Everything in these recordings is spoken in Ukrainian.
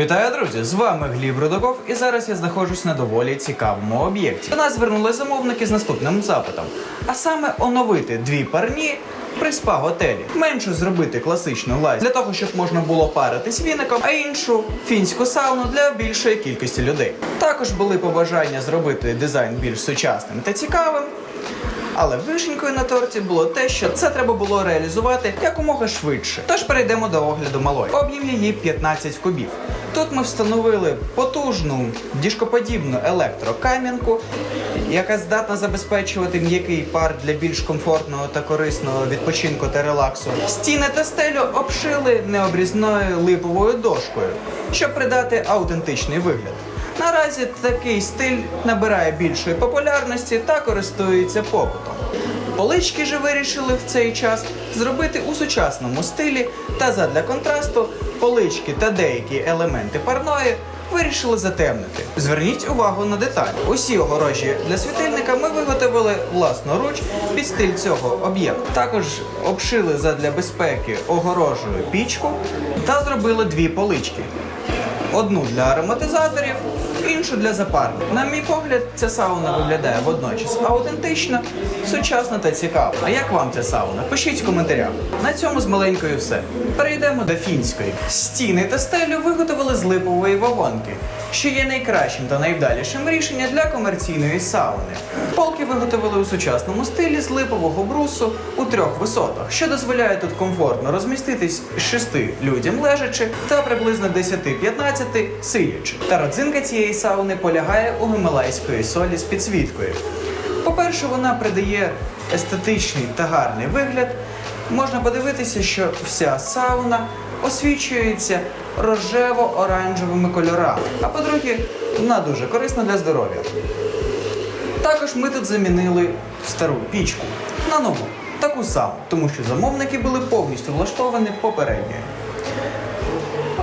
Вітаю, друзі! З вами Гліб Рудаков, і зараз я знаходжусь на доволі цікавому об'єкті. До нас звернули замовники з наступним запитом: а саме оновити дві парні при спа-готелі. Меншу зробити класичну лазь для того, щоб можна було паритись віником, а іншу фінську сауну для більшої кількості людей. Також були побажання зробити дизайн більш сучасним та цікавим. Але вишенькою на торті було те, що це треба було реалізувати якомога швидше. Тож перейдемо до огляду малої. Об'єм її 15 кубів. Тут ми встановили потужну діжкоподібну електрокам'янку, яка здатна забезпечувати м'який пар для більш комфортного та корисного відпочинку та релаксу. Стіни та стелю обшили необрізною липовою дошкою, щоб придати аутентичний вигляд. Наразі такий стиль набирає більшої популярності та користується попитом. Полички же вирішили в цей час зробити у сучасному стилі та задля контрасту полички та деякі елементи парної вирішили затемнити. Зверніть увагу на деталі. Усі огорожі для світильника ми виготовили власноруч під стиль цього об'єкту. Також обшили задля безпеки огорожею пічку та зробили дві полички одну для ароматизаторів, іншу для запарників. На мій погляд, ця сауна виглядає водночас аутентично, сучасно та цікаво. А як вам ця сауна? Пишіть в коментарях. На цьому з маленькою все. Перейдемо до фінської. Стіни та стелю виготовили з липової вагонки, що є найкращим та найвдалішим рішенням для комерційної сауни. Полки виготовили у сучасному стилі з липового брусу у трьох висотах, що дозволяє тут комфортно розміститись шести людям лежачи та приблизно 10-15 сидячи. Та родзинка цієї сауни полягає у гималайської солі з підсвіткою. По-перше, вона придає естетичний та гарний вигляд. Можна подивитися, що вся сауна освічується рожево-оранжевими кольорами. А по-друге, вона дуже корисна для здоров'я. Також ми тут замінили стару пічку на нову, таку саму, тому що замовники були повністю влаштовані попередньою.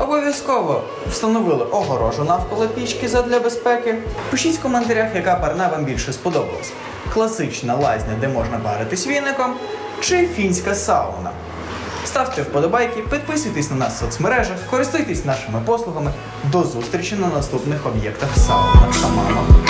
Обов'язково встановили огорожу навколо пічки задля безпеки. Пишіть в коментарях, яка парна вам більше сподобалась: класична лазня, де можна паритись віником, чи фінська сауна. Ставте вподобайки, підписуйтесь на нас в соцмережах, користуйтесь нашими послугами. До зустрічі на наступних об'єктах сауна Шамана.